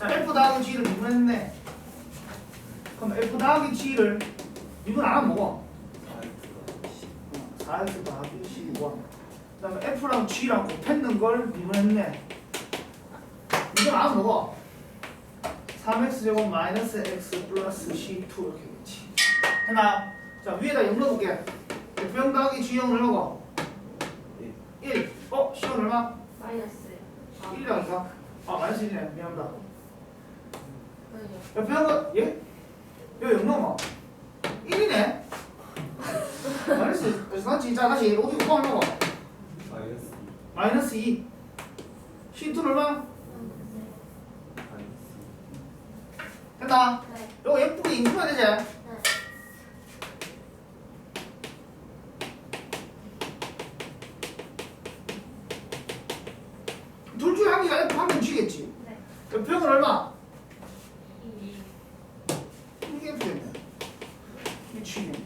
자, F 더하기 G를 미분했네. 그럼 F 더하기 G를 미분 안 하면 뭐고? 4X 더하기 C1. 그 다음에 F랑 G랑 곱했는 걸 미분했네. 미분 안 하면 뭐고? 3X 제곱 마이너스 X 플러스 C2 이렇게 되겠지. 했나? 자, 위에다 0 넣어볼게. F형 더하기 G형 얼마고? 1. 어? C형 얼마? 마이너스 1이라니까? 아, 마이너스 1이네. 미안합니다. 옆에 한 거, 예? 여기 영놈아 1이네? 마이너스, 난 진짜 다시 어디 곱하면 나고 마이너스 마이너스 2 C2는 얼마? 마이너스 됐다 네. 요거 예쁘게 인수해야 되지? 네. 둘 중에 한 개가 F 하면 G겠지 네. 옆에 형은 얼마? 去的